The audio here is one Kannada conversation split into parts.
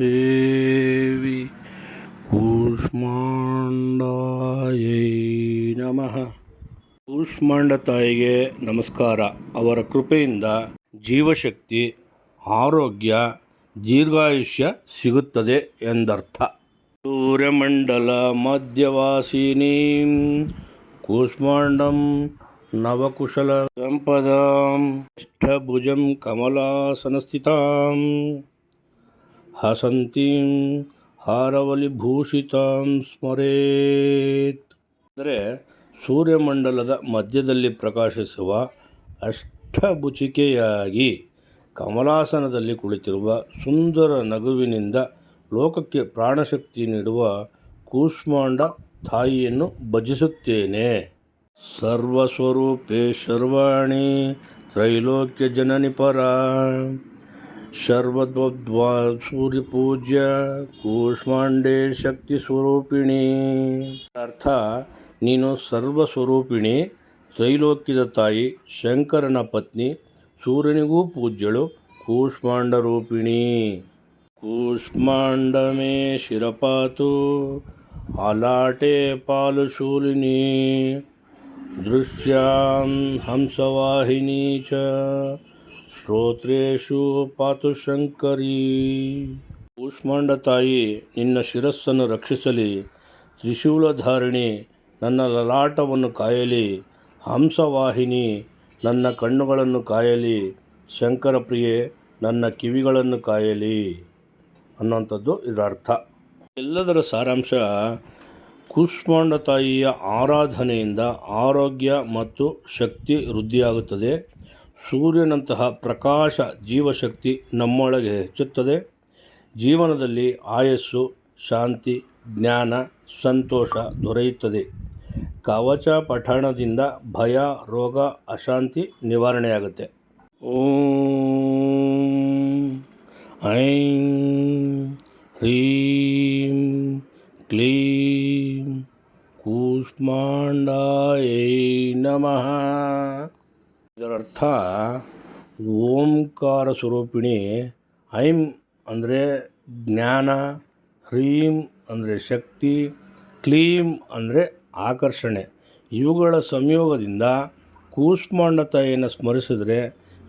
ದೇವಿ ಕೂಷ್ಮಾಂಡಾಯೈ ನಮಃ ಕೂಷ್ಮಾಂಡ ತಾಯಿಗೆ ನಮಸ್ಕಾರ। ಅವರ ಕೃಪೆಯಿಂದ ಜೀವಶಕ್ತಿ, ಆರೋಗ್ಯ, ದೀರ್ಘಾಯುಷ್ಯ ಸಿಗುತ್ತದೆ ಎಂದರ್ಥ. ಸೂರ್ಯಮಂಡಲ ಮಧ್ಯವಾಸಿನಿ, ಕೂಷ್ಮಾಂಡಂ ನವಕುಶಲ ಸಂಪದಾಂ ಅಷ್ಟಭುಜಂ ಕಮಲಾಸನಸ್ಥಿತಾಂ. ಹಸಂತೀಂ ಹಾರವಲಿಭೂಷಿತಾಂ ಸ್ಮರೇತ್. ಅಂದರೆ ಸೂರ್ಯಮಂಡಲದ ಮಧ್ಯದಲ್ಲಿ ಪ್ರಕಾಶಿಸುವ ಅಷ್ಟಭುಚಿಕೆಯಾಗಿ ಕಮಲಾಸನದಲ್ಲಿ ಕುಳಿತಿರುವ ಸುಂದರ ನಗುವಿನಿಂದ ಲೋಕಕ್ಕೆ ಪ್ರಾಣಶಕ್ತಿ ನೀಡುವ ಕೂಷ್ಮಾಂಡ ತಾಯಿಯನ್ನು ಭಜಿಸುತ್ತೇನೆ. ಸರ್ವಸ್ವರೂಪೇ ಶರ್ವಾಣಿ ತ್ರೈಲೋಕ್ಯ ಜನನಿ ಪರ. ಶರ್ವದ್ವಾ ಸೂರ್ಯಪೂಜ್ಯ ಕೂಷ್ಮಾಂಡೇ ಶಕ್ತಿ ಸ್ವರೂಪಿಣಿ ಅರ್ಥ ನೀನು ಸರ್ವಸ್ವರೂಪಿಣಿ ತ್ರೈಲೋಕ್ಯದ ತಾಯಿ ಶಂಕರನ ಪತ್ನಿ ಸೂರ್ಯನಿಗೂ ಪೂಜ್ಯಳು ಕೂಷ್ಮಾಂಡ ರೂಪಿಣಿ ಕೂಷ್ಮಾಂಡ ಮೇ ಶಿರಪಾತು ಅಲಾಟೆ ಪಾಲು ಶೂಲಿನಿ ದೃಶ್ಯಾಂ ಹಂಸವಾಹಿನಿ ಚ ಶ್ರೋತ್ರೇಶು ಪಾತು ಶಂಕರಿ ಕೂಷ್ಮಾಂಡ ತಾಯಿ, ನಿನ್ನ ಶಿರಸ್ಸನ್ನು ರಕ್ಷಿಸಲಿ. ತ್ರಿಶೂಲಧಾರಿಣಿ, ನನ್ನ ಲಲಾಟವನ್ನು ಕಾಯಲಿ. ಹಂಸವಾಹಿನಿ, ನನ್ನ ಕಣ್ಣುಗಳನ್ನು ಕಾಯಲಿ. ಶಂಕರ ಪ್ರಿಯೆ ನನ್ನ ಕಿವಿಗಳನ್ನು ಕಾಯಲಿ. ಅನ್ನೋಂಥದ್ದು ಇದರ ಅರ್ಥ. ಎಲ್ಲದರ ಸಾರಾಂಶ, ಕೂಷ್ಮಾಂಡ ತಾಯಿಯ ಆರಾಧನೆಯಿಂದ ಆರೋಗ್ಯ ಮತ್ತು ಶಕ್ತಿ ವೃದ್ಧಿಯಾಗುತ್ತದೆ. ಸೂರ್ಯನಂತಹ ಪ್ರಕಾಶ ಜೀವಶಕ್ತಿ ನಮ್ಮೊಳಗೆ ಹೆಚ್ಚುತ್ತದೆ. ಜೀವನದಲ್ಲಿ ಆಯಸ್ಸು, ಶಾಂತಿ, ಜ್ಞಾನ, ಸಂತೋಷ ದೊರೆಯುತ್ತದೆ. ಕವಚ ಪಠಣದಿಂದ ಭಯ, ರೋಗ, ಅಶಾಂತಿ ನಿವಾರಣೆಯಾಗುತ್ತೆ. ಓಂ ಐಂ ಹ್ರೀಂ ಕ್ಲೀಂ ಕೂಷ್ಮಾಂಡಾಯೈ ನಮಃ. ಇದರರ್ಥ ಓಂಕಾರ ಸ್ವರೂಪಿಣಿ ಐಂ ಅಂದರೆ ಜ್ಞಾನ, ಹ್ರೀಂ ಅಂದರೆ ಶಕ್ತಿ, ಕ್ಲೀಂ ಅಂದರೆ ಆಕರ್ಷಣೆ. ಇವುಗಳ ಸಂಯೋಗದಿಂದ ಕೂಷ್ಮಾಂಡ ತಾಯಿಯನ್ನು ಸ್ಮರಿಸಿದರೆ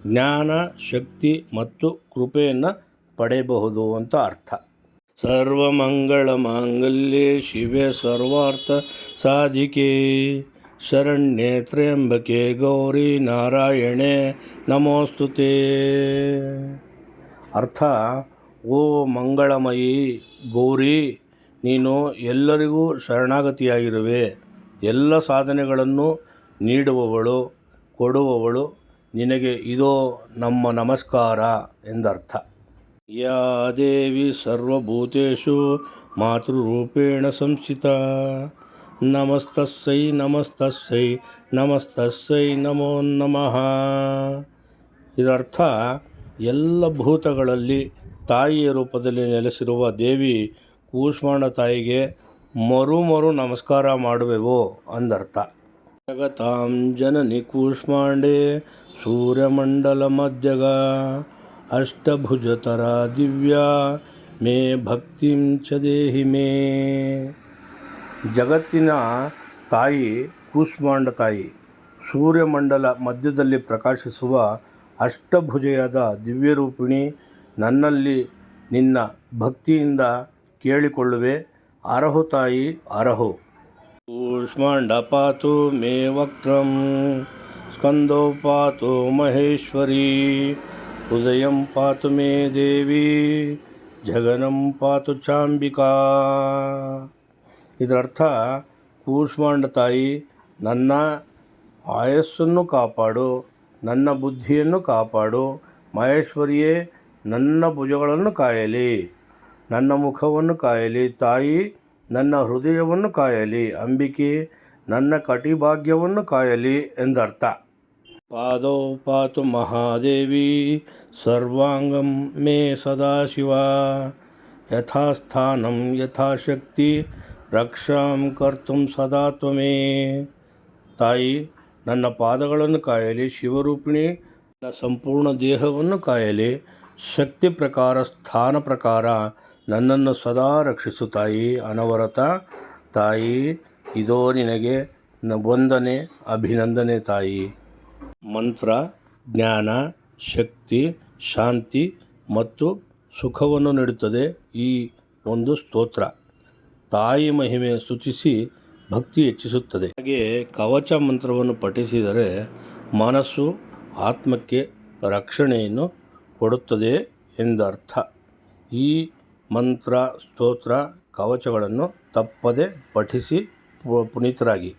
ಜ್ಞಾನ, ಶಕ್ತಿ ಮತ್ತು ಕೃಪೆಯನ್ನು ಪಡೆಯಬಹುದು ಅಂತ ಅರ್ಥ. ಸರ್ವಮಂಗಳ ಮಾಂಗಲ್ಯೆ ಶಿವೆ ಸರ್ವಾರ್ಥ ಸಾಧಿಕೆ. ಶರಣ್ಯೆ ತ್ರ್ಯಂಬಕೆ ಗೌರಿ ನಾರಾಯಣೆ ನಮೋಸ್ತುತೆ ಅರ್ಥ, ಓ ಮಂಗಳಮಯಿ ಗೌರಿ, ನೀನು ಎಲ್ಲರಿಗೂ ಶರಣಾಗತಿಯಾಗಿರುವೆ. ಎಲ್ಲ ಸಾಧನೆಗಳನ್ನು ನೀಡುವವಳು, ಕೊಡುವವಳು, ನಿನಗೆ ಇದೋ ನಮ್ಮ ನಮಸ್ಕಾರ ಎಂದರ್ಥ. ಯಾ ದೇವಿ ಸರ್ವಭೂತೇಶು ಮಾತೃರೂಪೇಣ ಸಂಸ್ಥಿತ. ನಮಸ್ತಸ್ಸೈ ನಮಸ್ತಸ್ಸೈ ನಮಸ್ತಸ್ಸೈ, ನಮೋ ನಮಃ. ಇದರರ್ಥ, ಎಲ್ಲ ಭೂತಗಳಲ್ಲಿ ತಾಯಿಯ ರೂಪದಲ್ಲಿ ನೆಲೆಸಿರುವ ದೇವಿ ಕೂಷ್ಮಾಂಡ ತಾಯಿಗೆ ಮರು ಮರು ನಮಸ್ಕಾರ ಮಾಡುವೆವು ಅಂದರ್ಥ. ಜಗತಾಂ ಜನನಿ ಕೂಷ್ಮಾಂಡೆ, ಸೂರ್ಯಮಂಡಲ ಮಧ್ಯಗ. ಅಷ್ಟಭುಜತರ ದಿವ್ಯಾ, ಮೇ ಭಕ್ತಿಂ ಚ ದೇಹಿ ಮೇ. ಜಗತ್ತಿನ ತಾಯಿ, ಕೂಷ್ಮಾಂಡ ತಾಯಿ, ಸೂರ್ಯಮಂಡಲ ಮಧ್ಯದಲ್ಲಿ ಪ್ರಕಾಶಿಸುವ ಅಷ್ಟಭುಜೆಯಾದ ದಿವ್ಯರೂಪಿಣಿ ನನ್ನಲ್ಲಿ ನಿನ್ನ ಭಕ್ತಿಯಿಂದ ಕೇಳಿಕೊಳ್ಳುವೆ. ಅರಹು ತಾಯಿ, ಅರಹು. ಕೂಷ್ಮಾಂಡ ಪಾತು ಮೇ ವಕ್ರಂ, ಸ್ಕಂದೋ ಪಾತು ಮಹೇಶ್ವರಿ. ಹೃದಯಂ ಪಾತು ಮೇ ದೇವಿ, ಜಗನಂ ಪಾತು ಚಾಂಬಿಕಾ. ಇದರರ್ಥ, ಕೂಷ್ಮಾಂಡ ತಾಯಿ, ನನ್ನ ಆಯಸ್ಸನ್ನು ಕಾಪಾಡು, ನನ್ನ ಬುದ್ಧಿಯನ್ನು ಕಾಪಾಡು, ಮಹೇಶ್ವರಿಯೇ, ನನ್ನ ಭುಜಗಳನ್ನು ಕಾಯಲಿ, ನನ್ನ ಮುಖವನ್ನು ಕಾಯಲಿ, ತಾಯಿ, ನನ್ನ ಹೃದಯವನ್ನು ಕಾಯಲಿ, ಅಂಬಿಕೆ, ನನ್ನ ಕಟಿಭಾಗ್ಯವನ್ನು ಕಾಯಲಿ ಎಂದರ್ಥ. ಪಾದೌ ಪಾತು ಮಹಾದೇವಿ, ಸರ್ವಾಂಗಂ ಮೇ ಸದಾಶಿವ, ಯಥಾಸ್ಥಾನಂ ಯಥಾಶಕ್ತಿ ರಕ್ಷಾಂ ಕರ್ತು ಸದಾ ತ್ವಮೇ. ತಾಯಿ, ನನ್ನ ಪಾದಗಳನ್ನು ಕಾಯಲಿ, ಶಿವರೂಪಿಣಿ, ನನ್ನ ಸಂಪೂರ್ಣ ದೇಹವನ್ನು ಕಾಯಲಿ. ಶಕ್ತಿ ಪ್ರಕಾರ, ಸ್ಥಾನ ಪ್ರಕಾರ ನನ್ನನ್ನು ಸದಾ ರಕ್ಷಿಸು ತಾಯಿ ಅನವರತ. ತಾಯಿ, ಇದೋ ನಿನಗೆ ನ ವಂದನೆ, ಅಭಿನಂದನೆ ತಾಯಿ. ಮಂತ್ರ, ಜ್ಞಾನ, ಶಕ್ತಿ, ಶಾಂತಿ ಮತ್ತು ಸುಖವನ್ನು ನೀಡುತ್ತದೆ ಈ ಒಂದು ಸ್ತೋತ್ರ. ತಾಯಿ ಮಹಿಮೆ ಸ್ತುತಿಸಿ ಭಕ್ತಿ ಹೆಚ್ಚಿಸುತ್ತದೆ. ಹಾಗೆ ಕವಚ ಮಂತ್ರವನ್ನು ಪಠಿಸಿದರೆ ಮನಸ್ಸು ಆತ್ಮಕ್ಕೆ ರಕ್ಷಣೆಯನ್ನು ಕೊಡುತ್ತದೆ ಎಂದರ್ಥ. ಈ ಮಂತ್ರ, ಸ್ತೋತ್ರ, ಕವಚಗಳನ್ನು ತಪ್ಪದೆ ಪಠಿಸಿ ಪುನೀತರಾಗಿ.